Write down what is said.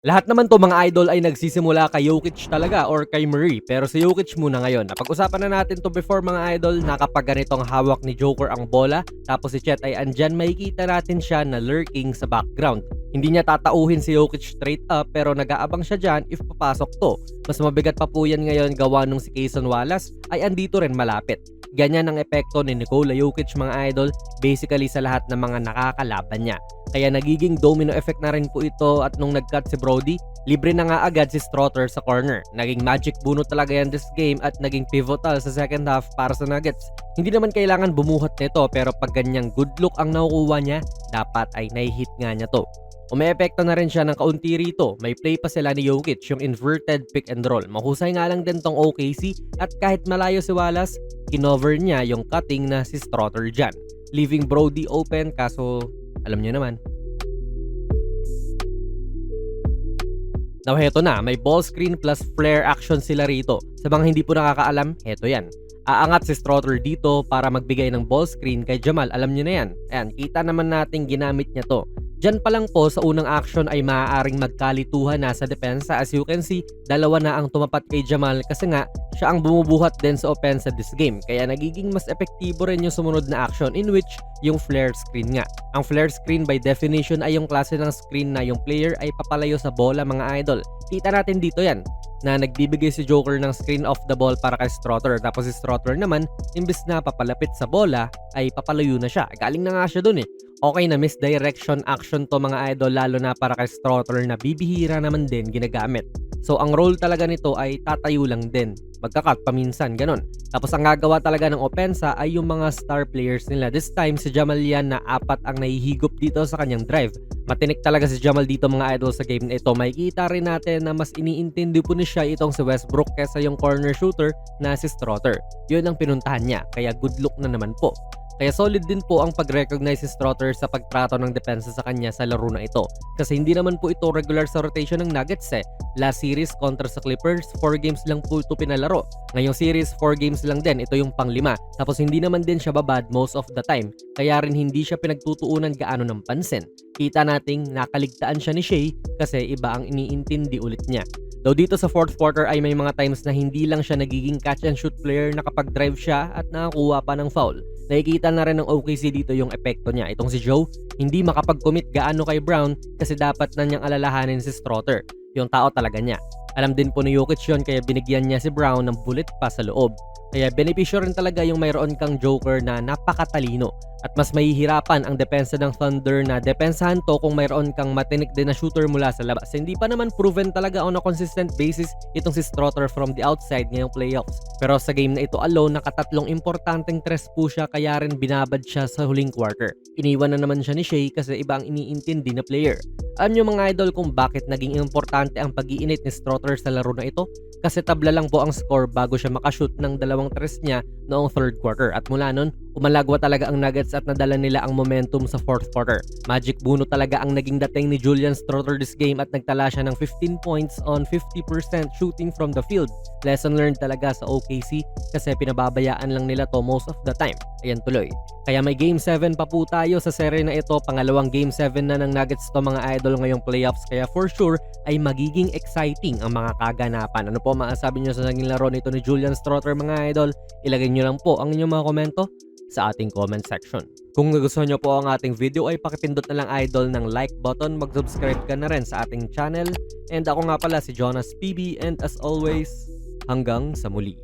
Lahat naman to mga idol ay nagsisimula kay Jokic talaga or kay Murray. Pero si Jokic muna ngayon. Napag-usapan na natin to before mga idol na kapag ganitong hawak ni Joker ang bola, tapos si Chet ay andyan, makikita natin siya na lurking sa background. Hindi niya tatauhin si Jokic straight up pero nag-aabang siya dyan if papasok to. Mas mabigat pa po yan ngayon gawa nung si Kayson Wallace ay andito rin malapit. Ganyan ang epekto ni Nikola Jokic mga idol basically sa lahat ng mga nakakalaban niya. Kaya nagiging domino effect na rin po ito at nung nag-cut si Brody, libre na nga agad si Strother sa corner. Naging magic bunot talaga yan this game at naging pivotal sa second half para sa Nuggets. Hindi naman kailangan bumuhat nito pero pag ganyang good look ang nakukuha niya, dapat ay nai-hit nga niya to. Umeepekto na rin siya ng kaunti rito. May play pa sila ni Jokic, yung inverted pick and roll. Mahusay nga lang din tong OKC at kahit malayo si Wallace, kinover niya yung cutting na si Strother dyan. Leaving Brody open kaso alam niyo naman. Now heto na, may ball screen plus flare action sila rito. Sa mga hindi po nakakaalam, heto yan. Aangat si Strother dito para magbigay ng ball screen kay Jamal. Alam niyo na yan. Ayan, kita naman natin ginamit niya to. Diyan pa lang po sa unang action ay maaaring magkalituhan na sa depensa. As you can see, dalawa na ang tumapat kay Jamal kasi nga siya ang bumubuhat din sa opensa this game. Kaya nagiging mas epektibo rin yung sumunod na action in which yung flare screen nga. Ang flare screen by definition ay yung klase ng screen na yung player ay papalayo sa bola mga idol. Kita natin dito yan na nagbibigay si Joker ng screen off the ball para kay Strother. Tapos si Strother naman, imbes na papalapit sa bola, ay papalayo na siya. Galing na nga siya dun eh. Okay na misdirection action to mga idol lalo na para kay Strother na bibihira naman din ginagamit. So ang role talaga nito ay tatayo lang din. Magkakat paminsan, ganon. Tapos ang gagawa talaga ng opensa ay yung mga star players nila. This time si Jamal yan na apat ang nahihigop dito sa kanyang drive. Matinik talaga si Jamal dito mga idol sa game na ito. Makikita rin natin na mas iniintindi po ni siya itong si Westbrook kesa yung corner shooter na si Strother. Yun ang pinuntahan niya, kaya good look na naman po. Kaya solid din po ang pag-recognize si Strother sa pagtrato ng depensa sa kanya sa laro na ito. Kasi hindi naman po ito regular sa rotation ng Nuggets eh. Last series kontra sa Clippers, 4 games lang po ito pinalaro. Ngayong series, 4 games lang din. Ito yung panglima. Tapos hindi naman din siya babad most of the time. Kaya rin hindi siya pinagtutuunan gaano ng pansin. Kita nating nakaligtaan siya ni Shea kasi iba ang iniintindi ulit niya. Though dito sa fourth quarter ay may mga times na hindi lang siya nagiging catch and shoot player na kapag drive siya at nakakuha pa ng foul. Nakikita na rin ng OKC dito yung epekto niya. Itong si Joe, hindi makapag-commit gaano kay Brown kasi dapat na niyang alalahanin si Strother. Yung tao talaga niya. Alam din po ni Jokic yun kaya binigyan niya si Brown ng bullet pa sa loob. Kaya benepisyo rin talaga yung mayroon kang Joker na napakatalino at mas mahihirapan ang depensa ng Thunder na depensahan to kung mayroon kang matinik din na shooter mula sa labas. Hindi pa naman proven talaga on a consistent basis itong si Strother from the outside ngayong playoffs. Pero sa game na ito alone, nakatatlong importanteng tres po siya kaya rin binabad siya sa huling quarter. Iniwan na naman siya ni Shea kasi iba ang iniintindi na player. Alam nyo mga idol kung bakit naging importante ang pag-iinit ni Strother sa laro na ito? Kasi tabla lang po ang score bago siya makashoot ng dalawang tres niya noong third quarter. At mula nun, umalagwa talaga ang Nuggets at nadala nila ang momentum sa fourth quarter. Magic Buno talaga ang naging dating ni Julian Strother this game at nagtala siya ng 15 points on 50% shooting from the field. Lesson learned talaga sa OKC kasi pinababayaan lang nila to most of the time. Ayan tuloy. Kaya may game 7 pa po tayo sa serye na ito. Pangalawang game 7 na ng Nuggets to mga idol ngayong playoffs. Kaya for sure ay magiging exciting ang mga kaganapan. Ano po maasabi nyo sa naging laro nito ni Julian Strother mga idol? Ilagay nyo lang po ang inyong mga komento sa ating comment section. Kung nagustuhan nyo po ang ating video ay pakipindot na lang idol ng like button, mag-subscribe ka na rin sa ating channel. And ako nga pala si Jonas PB and as always, hanggang sa muli.